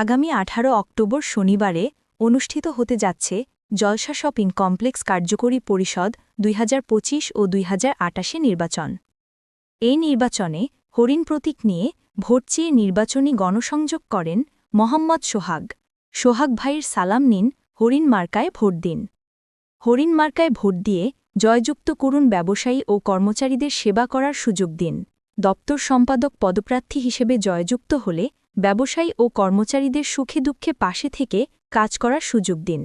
আগামী আঠারো অক্টোবর শনিবারে অনুষ্ঠিত হতে যাচ্ছে জলসা শপিং কমপ্লেক্স কার্যকরী পরিষদ দুই হাজার পঁচিশ ও দুই নির্বাচন। এই নির্বাচনে হরিণ প্রতীক নিয়ে ভোট চেয়ে নির্বাচনী গণসংযোগ করেন মোহাম্মদ সোহাগ। সোহাগ ভাইয়ের সালাম নিন হরিণ মার্কায় ভোট দিন। হরিণ মার্কায় ভোট দিয়ে জয়যুক্ত করুন ব্যবসায়ী ও কর্মচারীদের সেবা করার সুযোগ দিন। দপ্তর সম্পাদক পদপ্রার্থী হিসেবে জয়যুক্ত হলে ব্যবসায়ী ও কর্মচারীদের সুখে দুঃখে পাশে থেকে কাজ করার সুযোগ দিন।